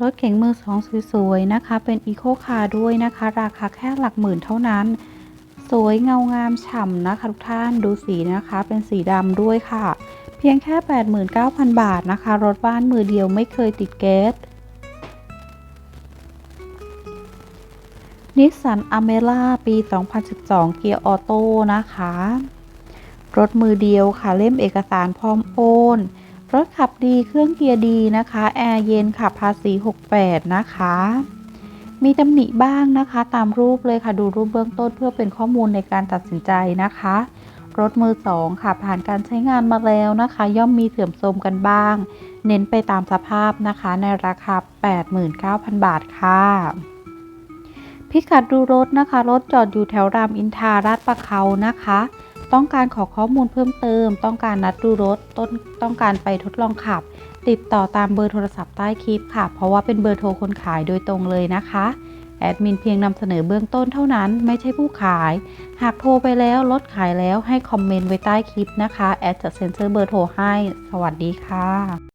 รถเก๋งมือสองสวยๆนะคะ เป็นอีโคคาร์ด้วยนะคะ ราคาแค่หลักหมื่นเท่านั้น สวยเงางามฉ่ำนะคะทุกท่านดูสีนะคะ เป็นสีดำด้วยค่ะ เพียงแค่ 89,000 บาทนะคะ รถบ้านมือเดียวไม่เคยติดแก๊สนิสสันอเมร่าปี 2012 เกียร์ออโต้นะคะ รถมือเดียวค่ะเล่มเอกสารพร้อมโอน รถขับดีเครื่องเกียร์ดีนะคะ แอร์เย็นขับภาษี 68 นะคะ มีตำหนิบ้างนะคะ ตามรูปเลยค่ะดูรูปเบื้องต้นเพื่อเป็นข้อมูลในการตัดสินใจนะคะ รถมือสองค่ะผ่านการใช้งานมาแล้วนะคะ ย่อมมีเสื่อมโทรมกันบ้าง เน้นไปตามสภาพนะคะ ในราคา 89,000 บาทค่ะพิกัดดูรถนะคะ รถจอดอยู่แถวรามอินทราลาดประเขานะคะ ต้องการขอข้อมูลเพิ่มเติม ต้องการนัดดูรถต้นต้องการไปทดลองขับ ติดต่อตามเบอร์โทรศัพท์ใต้คลิปค่ะ เพราะว่าเป็นเบอร์โทรคนขายโดยตรงเลยนะคะแอดมินเพียงนำเสนอเบื้องต้นเท่านั้นไม่ใช่ผู้ขาย หากโทรไปแล้วรถขายแล้วให้คอมเมนต์ไว้ใต้คลิปนะคะ แอดจะเซ็นเซอร์เบอร์โทรให้ สวัสดีค่ะ